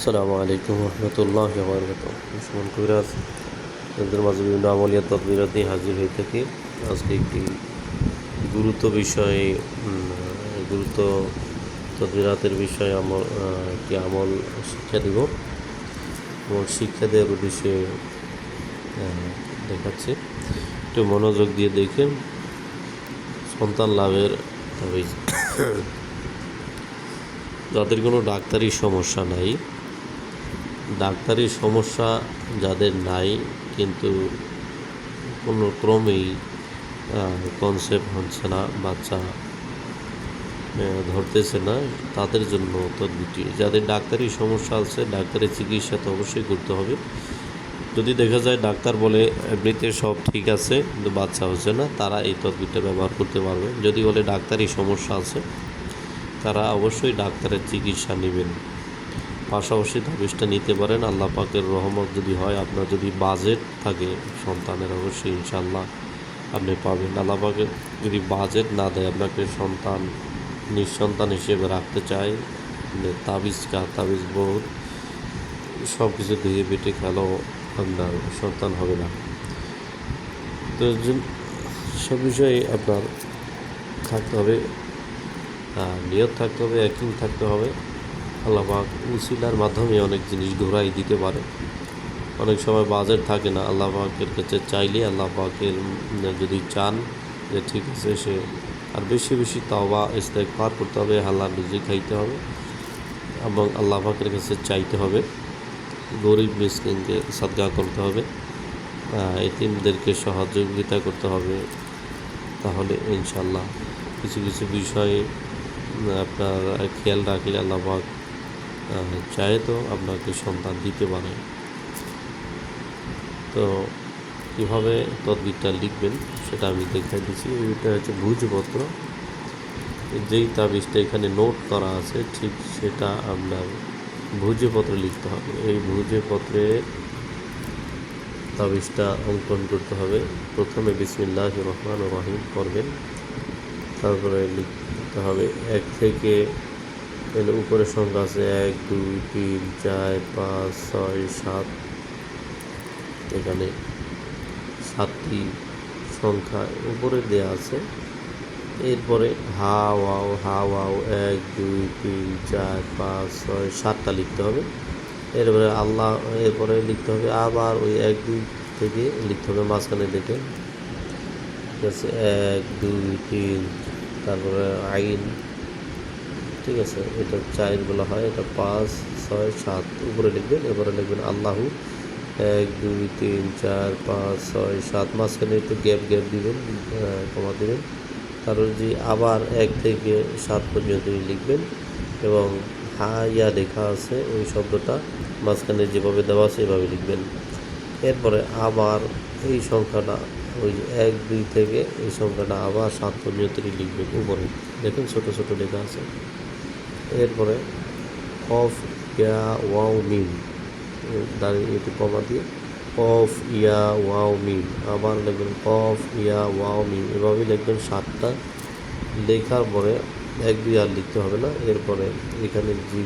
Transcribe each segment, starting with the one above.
আসসালামু আলাইকুম রহমতুল্লাহ সুমন কবিরাজ, এদের মাঝে বিভিন্ন আমলিয়া তদবিরাতে হাজির হয়ে থাকি। আজকে একটি গুরুত্ব বিষয়ে গুরুত্ব তদবিরাতের বিষয়ে আমল একটি আমল শিক্ষা দেব। এবং শিক্ষা দেওয়ার উদ্দেশ্যে দেখাচ্ছি। একটু মনোযোগ দিয়ে দেখেন। সন্তান লাভের যাদের কোনো ডাক্তারি সমস্যা নাই ডাক্তারি সমস্যা যাদের নাই, কিন্তু কোনো ক্রমেই কনসেপ্ট হচ্ছে না, বাচ্চা ধরতেছে না, তাদের জন্য তদবিটি যাদের ডাক্তারি সমস্যা আছে, ডাক্তারি চিকিৎসা তো অবশ্যই করতে হবে। যদি দেখা যায় ডাক্তার বলে এমনিতে সব ঠিক আছে, কিন্তু বাচ্চা হচ্ছে না, তারা এই তদবিরটা ব্যবহার করতে পারবে। যদি বলে, ডাক্তারি সমস্যা আছে, তারা অবশ্যই ডাক্তারের চিকিৎসা নেবেন। পাশাপাশি তাবিজটা নিতে পারেন। আল্লাহ পাকের রহমত যদি হয়, আপনার যদি বাজেট থাকে সন্তানের, অবশ্যই ইনশাল্লাহ আপনি পাবেন। আল্লাহ পাকের যদি বাজেট না দেয়, আপনাকে সন্তান, নিঃসন্তান হিসেবে রাখতে মানে তাবিজ কা, তাবিজ বহুত সব কিছু ধুয়ে বেটে খেলো আপনার সন্তান হবে না। তো সব বিষয়ে আপনার থাকতে হবে নিয়ত থাকতে হবে একদিন থাকতে হবে। আল্লাহ পাক উসিলার মাধ্যমে অনেক জিনিস ঘোরাই দিতে পারে। অনেক সময় বাজেট থাকে না, আল্লাহ পাকের কাছে চাইলে আল্লাহ পাকের যদি চান যে ঠিক আছে সে, আর বেশি বেশি তাওবা ইস্তেকফার করতে হবে, হাল্লা রুজি খাইতে হবে এবং আল্লাহ পাকের কাছে চাইতে হবে। গরিব মিসকিনকে সদ্গা করতে হবে এতিমদেরকে সহযোগিতা করতে হবে। তাহলে ইনশাল্লাহ কিছু কিছু বিষয়ে আপনার খেয়াল রাখলে আল্লাহ পাক আহ, চায় তো আপনাকে সন্তান দিতে পারে তো কীভাবে তদবিরটা লিখবেন সেটা আমি দেখাই দিচ্ছি। এটা হচ্ছে ভুজপত্র। যেই তাবিজটা এখানে নোট করা আছে ঠিক সেটা আপনার ভুজপত্রে লিখতে হবে। এই ভুজপত্রে তাবিজটা অঙ্কন করতে হবে। প্রথমে বিসমিল্লাহ রহমান রহিম করবেন তারপরে লিখতে হবে এক থেকে এর উপরের সংখ্যা আছে এক, দুই, তিন, চার, পাঁচ, ছয়, সাত। এখানে সাতটি সংখ্যা উপরে দেয়া আছে। এরপরে হা, ওয়াও হা, ওয়াও, এক, দুই, তিন, চার, পাঁচ, ছয়, সাতটা লিখতে হবে। এরপরে আল্লাহ, এরপরে লিখতে হবে আবার ওই এক, দুই থেকে লিখতে হবে মাঝখানে দেখে। ঠিক আছে, এক, দুই, তিন, তারপরে আইন। ঠিক আছে, এটা চার বলা হয়, এটা পাঁচ, ছয়, সাত, উপরে লিখবেন এবারে লিখবেন আল্লাহু, এক, দুই, তিন, চার, পাঁচ, ছয়, সাত, মাঝখানে একটু গ্যাপ গ্যাপ দিবেন কমা দিবেন। তারপর যে আবার এক থেকে সাত পর্যন্ত লিখবেন এবং হা, ইয়া লেখা আছে, ওই শব্দটা মাঝখানে যেভাবে দেওয়া আছে এভাবে লিখবেন। এরপরে আবার এই সংখ্যাটা, ওই যে এক, দুই থেকে এই সংখ্যাটা আবার সাত পর্যন্ত লিখবেন উপরে। দেখুন ছোট ছোট লেখা আছে। এরপরে অফ ইয়া ওয়াও মিম দাঁড়িয়ে একটু কমা দিয়ে অফ ইয়া ওয়াও মিম, আবার লিখবেন অফ ইয়া ওয়াও মিম এভাবে লিখবেন সাতটা। লেখার পরে এক দুই আর লিখতে হবে না, এরপরে এখানে যে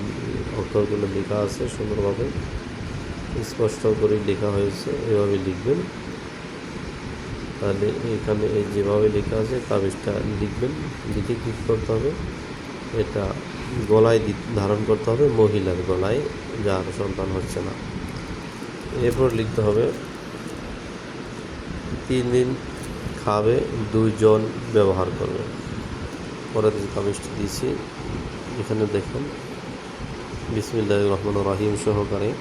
অক্ষরগুলো লেখা আছে সুন্দরভাবে স্পষ্ট করে লেখা হয়েছে, এভাবে লিখবেন। তাহলে এখানে যেভাবে লেখা আছে তাবিজটা লিখবেন, লিখে কী করতে হবে? এটা গলায় ধারণ করতে হবে, মহিলার গলায়, যার সন্তান হচ্ছে না। এরপর লিখতে হবে, তিন দিন খাবে, দুইজন ব্যবহার করবে। পরে যে তাবিজটি দিয়েছি, এখানে দেখুন বিসমিল্লাহ রহমান রাহিম সহকারে।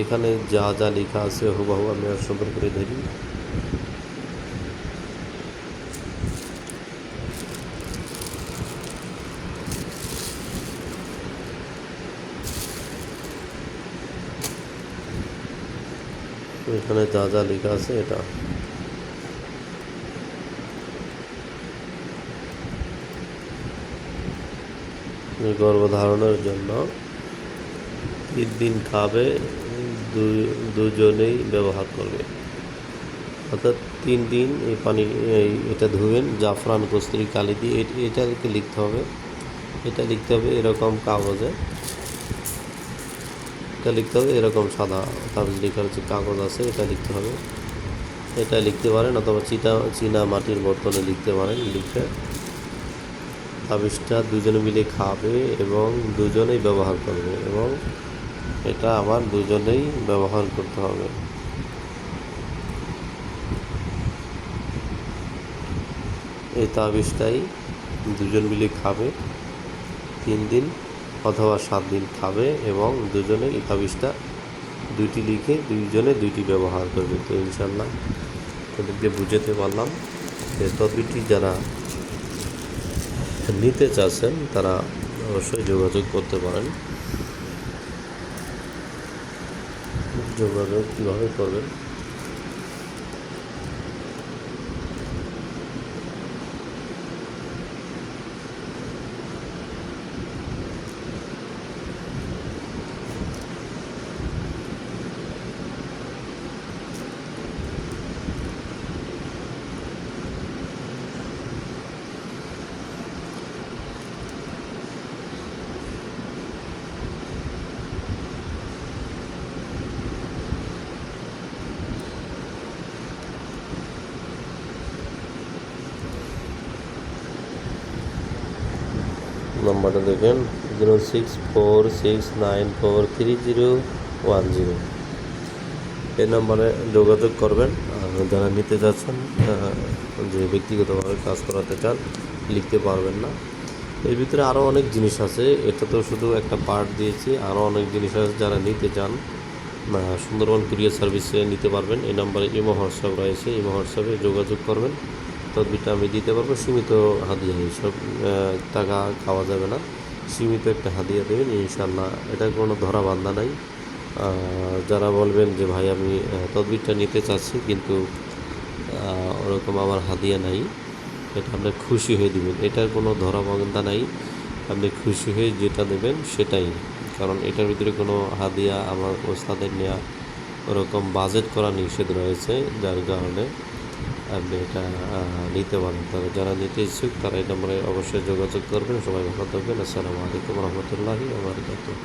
এখানে যা যা লেখা আছে, হুবাহু আমি আর সুন্দর করে ধরি। এখানে যা যা লেখা আছে এটা। গর্ভধারণের জন্য তিন দিন খাবে দুজনেই ব্যবহার করবে। অর্থাৎ তিন দিন এই পানি এটা ধুবেন, জাফরান, কস্তুরি, কালি দিয়ে এট- এটাকে লিখতে হবে। এটা লিখতে হবে এরকম কাগজে। এটা লিখতে হবে, এরকম সাদা তাবিজ লেখার যে কাগজ আছে, এটা লিখতে হবে। এটা লিখতে পারেন অথবা চিটা, চীনা মাটির বর্তনে লিখতে পারেন, লিখে তাবিজটা দুজনে মিলে খাবে এবং দুজনেই ব্যবহার করবে এবং এটা আবার দুজনেই ব্যবহার করতে হবে। এই তাবিজটাই দুজন মিলে খাবে, তিন দিন অথবা সাত দিন খাবে এবং দুজনে এই তাবিজটা দুইটি লিখে দুইজনে দুইটি ব্যবহার করবে, তো ইনশাল্লাহ তাদেরকে বুঝাতে পারলাম যে তদবিরটি যারা নিতে চাচ্ছেন, তারা অবশ্যই যোগাযোগ করতে পারেন। যোগাযোগ কীভাবে করবেন? নাম্বারটা দেখেন zero six four six nine four three zero one zero. এই নাম্বারে যোগাযোগ করবেন যারা নিতে যাচ্ছেন আহ, যে ব্যক্তিগতভাবে কাজ করাতে চান লিখতে পারবেন না। এর ভিতরে আরও অনেক জিনিস আছে এটা তো শুধু একটা পার্ট দিয়েছি আরও অনেক জিনিস আছে যারা নিতে চান সুন্দরবন কুরিয়ার সার্ভিসে নিতে পারবেন। এই নাম্বারে ইমো হোয়াটসঅ্যাপ রয়েছে ইমো হোয়াটসঅ্যাপে যোগাযোগ করবেন। তদবিরটা আমি দিতে পারব। সীমিত হাদিয়া সব টাকা খাওয়া যাবে না। সীমিত একটা হাদিয়া দেবেন ইনশাল্লাহ এটা কোনো ধরা বান্ধা নাই যারা বলবেন যে, ভাই, আমি তদবিরটা নিতে চাচ্ছি, কিন্তু ওরকম আমার হাদিয়া নাই, এটা আপনি খুশি হয়ে দিবেন। এটার কোনো ধরা বান্ধা নাই। আপনি খুশি হয়ে যেটা দেবেন, সেটাই। কারণ এটার ভিতরে কোনো হাদিয়া আমার ওস্তাদের নেওয়া ওরকম বাজেট করা নিষেধ রয়েছে, যার কারণে আপনি এটা নিতে পারেন। তবে যারা নিতে ইচ্ছুক, তারা এই নম্বরে অবশ্যই যোগাযোগ করবেন। সবাই ভালো থাকবেন। আসসালামু আলাইকুম রহমতুল্লাহি আবরকাতুহ